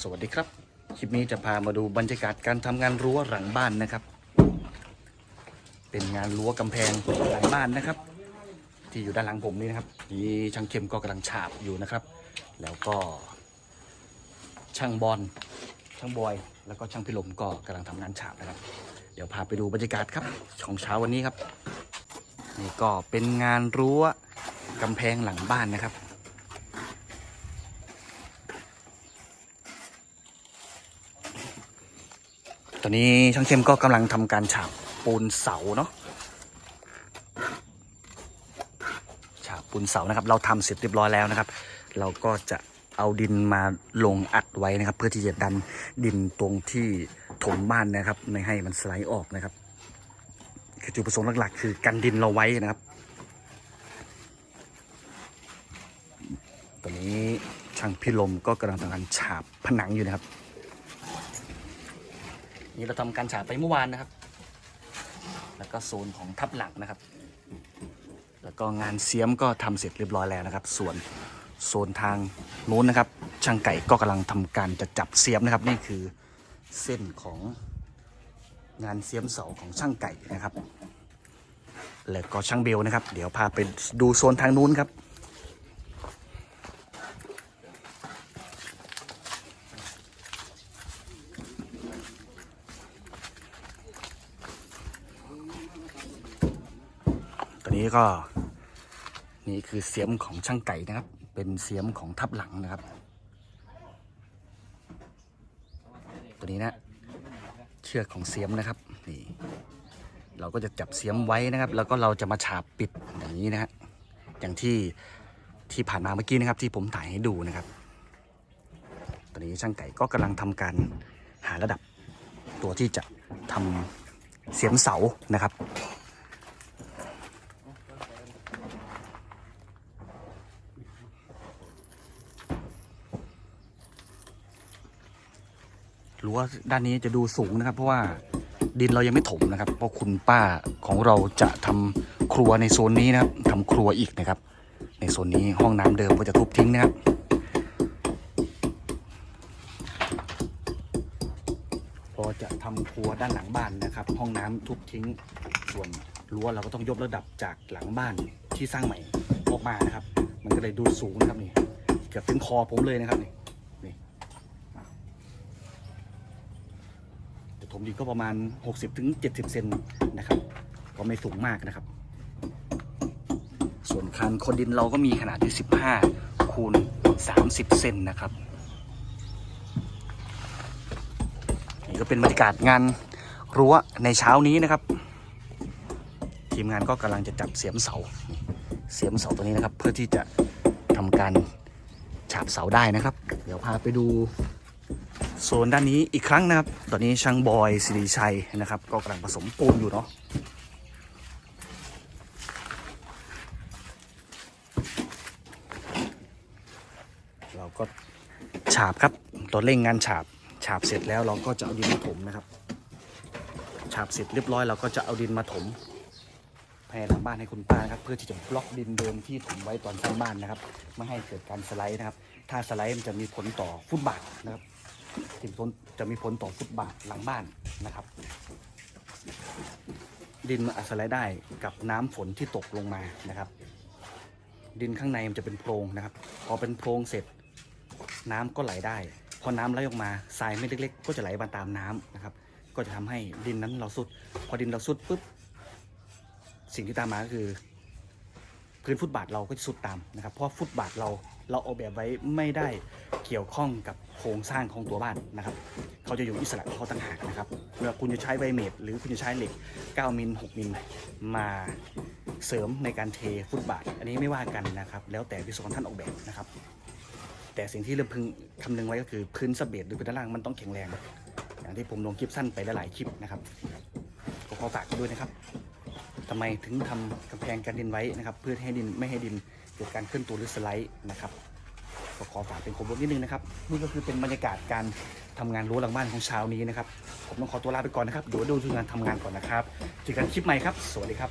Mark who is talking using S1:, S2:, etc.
S1: สวัสดีครับ คลิปนี้จะพามาดูบรรยากาศการทำงานรั้วหลังบ้านนะครับ เป็นงานรั้วกำแพงหลังบ้านนะครับ ที่อยู่ด้านหลังผมนี่นะครับนี่ช่างเข้มก็กำลังฉาบอยู่นะครับ แล้วก็ ช่างบอลช่างบอย แล้วก็ช่างพิลมก็กำลังทำงานฉาบนะครับ เดี๋ยวพาไปดูบรรยากาศครับของเช้าวันนี้ครับนี่ก็เป็นงานรั้วกำแพงหลังบ้านนะครับ ตอนนี้ช่างเข้มก็กำลังทำการฉาบปูนเสาเนาะฉาบปูนเสานะครับ เราทำเสร็จเรียบร้อยแล้วนะครับ เราก็จะเอาดินมาลงอัดไว้นะครับ เพื่อที่จะดันดินตรงที่ถมบ้านนะครับ ไม่ให้มันสไลด์ออกนะครับคือจุดประสงค์หลักๆ คือกันดินเราไว้นะครับ ตอนนี้ช่างพิลมก็กำลังทำการฉาบผนังอยู่นะครับ นี่เราทำการฉาบไปเมื่อวานนะครับ แล้วก็โซนของทับหลังนะครับ แล้วก็งานเสียมก็ทำเสร็จเรียบร้อยแล้วนะครับ ส่วนโซนทางนู้นนะครับ ช่างไก่ก็กำลังทำการจะจับเสียมนะครับ นี่คือเส้นของงานเสียมเสาของช่างไก่นะครับ แล้วก็ช่างเบลนะครับ เดี๋ยวพาไปดูโซนทางนู้นครับ นี้ก็ นี่คือเสียมของช่างไก่นะครับ เป็นเสียมของทับหลังนะครับ ตัวนี้นะเชือกของเสียมนะครับนี่เราก็จะจับเสียมไว้นะครับ แล้วก็เราจะมาฉาบปิดอย่างนี้นะฮะอย่างที่ที่ผ่านมาเมื่อกี้นะครับ ที่ผมถ่ายให้ดูนะครับ ตอนนี้ช่างไก่ก็กำลังทำการหาระดับตัวที่จะทำเสียมเสานะครับ รั้วด้านนี้จะดูสูงนะครับ เพราะว่าดินเรายังไม่ถมนะครับ เพราะคุณป้าของเราจะทำครัวในโซนนี้นะครับทำครัวอีกนะครับ ในโซนนี้ห้องน้ำเดิมก็จะทุบทิ้งนะครับพอจะทำครัวด้านหลังบ้านนะครับ ห้องน้ำทุบทิ้งส่วนรั้วเราก็ต้องยกระดับจากหลังบ้านที่สร้างใหม่ออกมานะครับ มันก็เลยดูสูงนะครับนี่เกือบถึงคอผมเลยนะครับนี่นี่ แต่ ถมดินก็ประมาณ 60ถึง70เซนนะครับ ก็ไม่สูงมากนะครับ ส่วนคานคนดินเราก็มีขนาดที่ 15 คูณ 30 เซนนะครับ นี่ก็เป็นบรรยากาศงานรั้วในเช้านี้นะครับ ทีมงานก็กำลังจะจับเสียมเสา เสียมเสาตัวนี้นะครับ เพื่อที่จะทำการฉาบเสาได้นะครับ เดี๋ยวพาไปดู โซนด้านนี้อีกครั้งนะครับ ตอนนี้ช่างบอยสิริชัยนะครับ ก็กำลังผสมปูนอยู่เนาะเราก็ฉาบครับตัวเร่งงานฉาบ ฉาบเสร็จแล้วเราก็จะเอาดินมาถมนะครับ ฉาบเสร็จเรียบร้อยเราก็จะเอาดินมาถมแผ่หลังบ้านให้คุณป้านะครับเพื่อที่จะบล็อกดินเดิมที่ถมไว้ตอนสร้างบ้านนะครับไม่ให้เกิดการสไลด์นะครับ ถ้าสไลด์มันจะมีผลต่อฟุตบาทนะครับ ที่ผลจะมีผลต่อฟุตบาทหลังบ้านนะครับ ดินมันอาจสไลด์ได้กับน้ำฝนที่ตกลงมานะครับ ดินข้างในมันจะเป็นโพรงนะครับ พอเป็นโพรงเสร็จน้ำก็ไหลได้ พอน้ำไหลออกมาทรายเม็ดเล็กๆ ก็จะไหลมาตามน้ำนะครับ ก็จะทำให้ดินนั้นเราสุด พอดินเราสุดปุ๊บสิ่งที่ตามมาก็คือ พื้นฟุตบาทเราก็จะสุดตามนะครับเพราะฟุตบาทเราเราออกแบบไว้ไม่ได้เกี่ยวข้องกับโครงสร้างของตัวบ้านนะครับ เขาจะอยู่อิสระของเขาต่างหากนะครับเมื่อคุณจะใช้ใบเมตรหรือคุณจะใช้เหล็ก 9 มิล 6 มิลมาเสริมในการเทฟุตบาท อันนี้ไม่ว่ากันนะครับ แล้วแต่วิศวกรท่านออกแบบนะครับ แต่สิ่งที่เราพึงคำนึงไว้ก็คือพื้นสะเบ็ดหรือพื้นด้านล่างมันต้องแข็งแรง อย่างที่ผมลงคลิปสั้นไปหลายๆคลิปนะครับขอฝากด้วยนะครับ ทำไมถึงทำกำแพงกันดินไว้นะครับ เพื่อให้ดินไม่ให้ดินเกิดการเคลื่อนตัวหรือสไลด์นะครับก็ขอฝากเป็นความรู้นิดนึงนะครับนี่ก็คือเป็นบรรยากาศการทำงานรั้วหลังบ้านของเช้านี้นะครับ ผมต้องขอตัวลาไปก่อนนะครับเดี๋ยวดูทีมงานทำงานก่อนนะครับเจอกันคลิปใหม่ครับ สวัสดีครับ